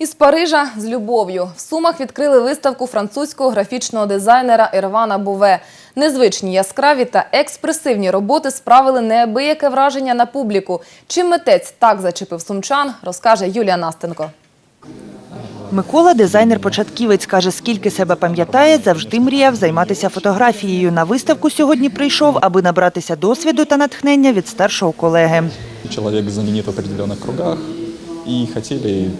Із Парижа з любов'ю в Сумах відкрили виставку французького графічного дизайнера Ірвана Буве. Незвичні, яскраві та експресивні роботи справили неабияке враження на публіку. Чим митець так зачепив сумчан, розкаже Юлія Настенко. Микола, дизайнер-початківець, каже, скільки себе пам'ятає, завжди мріяв займатися фотографією. На виставку сьогодні прийшов, аби набратися досвіду та натхнення від старшого колеги. Человек знаменит в определенных кругах и хотели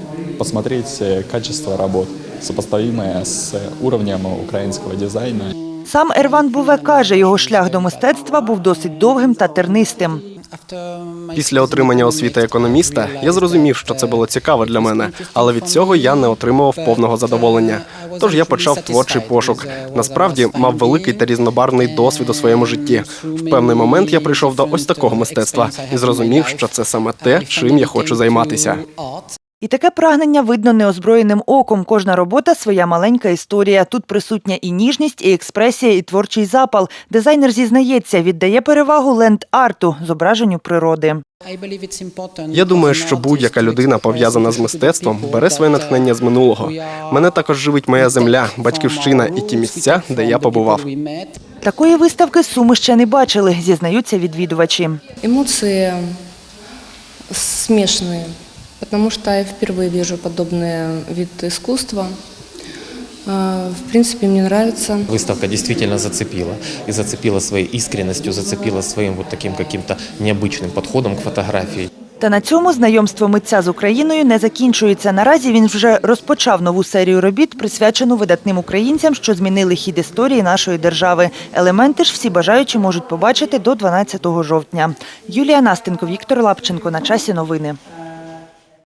посмотреть э, качество работ, сопоставимое с уровнем украинского дизайна. Сам Ерван Буве каже, його шлях до мистецтва був досить довгим та тернистим. Після отримання освіти економіста я зрозумів, що це було цікаво для мене, але від цього я не отримував повного задоволення. Тож я почав творчий пошук. Насправді мав великий та різнобарвний досвід у своєму житті. В певний момент я прийшов до ось такого мистецтва і зрозумів, що це саме те, чим я хочу займатися. І таке прагнення видно неозброєним оком. Кожна робота своя маленька історія. Тут присутня і ніжність, і експресія, і творчий запал. Дизайнер зізнається, віддає перевагу ленд-арту, зображенню природи. Я думаю, що будь-яка людина пов'язана з мистецтвом бере своє натхнення з минулого. Мене також живить моя земля, батьківщина і ті місця, де я побував. Такої виставки суми ще не бачили, зізнаються відвідувачі. Эмоции смешанные, потому что я впервые вижу подобный вид искусства. А, В принципе, мне нравится. Выставка действительно зацепила. И зацепила своей искренностью, зацепила своим вот таким каким-то необычным подходом к фотографии. Та на цьому знайомство митця з Україною не закінчується. Наразі він вже розпочав нову серію робіт, присвячену видатним українцям, що змінили хід історії нашої держави. Елементи ж всі бажаючі можуть побачити до 12 жовтня. Юлія Настенко, Віктор Лапченко. На часі новини.